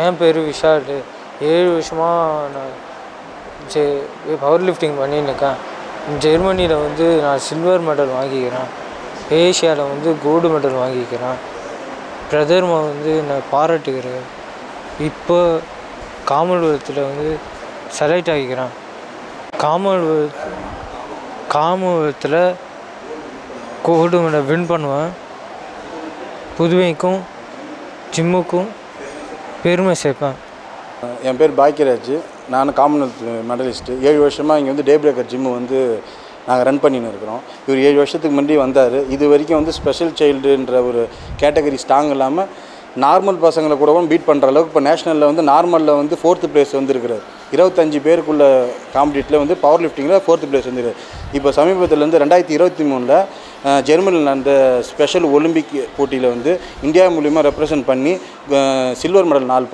என் பேர் விஷால். ஏழு வருஷமாக நான் ஜெ பவர் லிஃப்டிங் பண்ணியிருக்கேன் ஜெர்மனியில் வந்து நான் சில்வர் மெடல் வாங்கிக்கிறேன். ஏஷியாவில் வந்து கோல்டு மெடல் வாங்கிக்கிறேன். பிரதர்மா வந்து நான் பாராட்டுக்கிறேன் இப்போ காமன்வெல்த்தில் வந்து செலக்ட் ஆகிக்கிறேன். காமன்வெல்த் காமன்வெல்த்தில் கோல்டு மெடல் வின் பண்ணுவேன். புதுவைக்கும் ஜிம்முக்கும் பெருமை சேர்ப்பேன் என் பேர் பாக்கியராஜ் நான் காமன்வெல்த் மெடலிஸ்ட்டு ஏழு வருஷமாக இங்கே வந்து டே பிரேக்கர் ஜிம்மு வந்து நாங்கள் ரன் பண்ணின்னு இருக்கிறோம். இவர் ஏழு வருஷத்துக்கு முன்னாடி வந்தார். இது வரைக்கும் வந்து ஸ்பெஷல் சைல்டுன்ற ஒரு கேட்டகரி ஸ்ட்ராங் இல்லாமல் நார்மல் பசங்களை கூடவும் பீட் பண்ணுற அளவுக்கு இப்போ நேஷனலில் வந்து நார்மலில் வந்து ஃபோர்த்து பிளேஸ் வந்துருக்கிறார். இருபத்தஞ்சு பேருக்குள்ள காம்படிட்டில் வந்து பவர் லிஃப்டிங்கில் ஃபோர்த்து பிளேஸ் வந்துருக்கார் இப்போ சமீபத்தில் வந்து ரெண்டாயிரத்தி இருபத்தி மூணில் ஜெர்மனியில் நடந்த ஸ்பெஷல் ஒலிம்பிக் போட்டியில் வந்து இந்தியா மூலிமா ரெப்ரசன்ட் பண்ணி சில்வர் மெடல் நாலு பண்ணி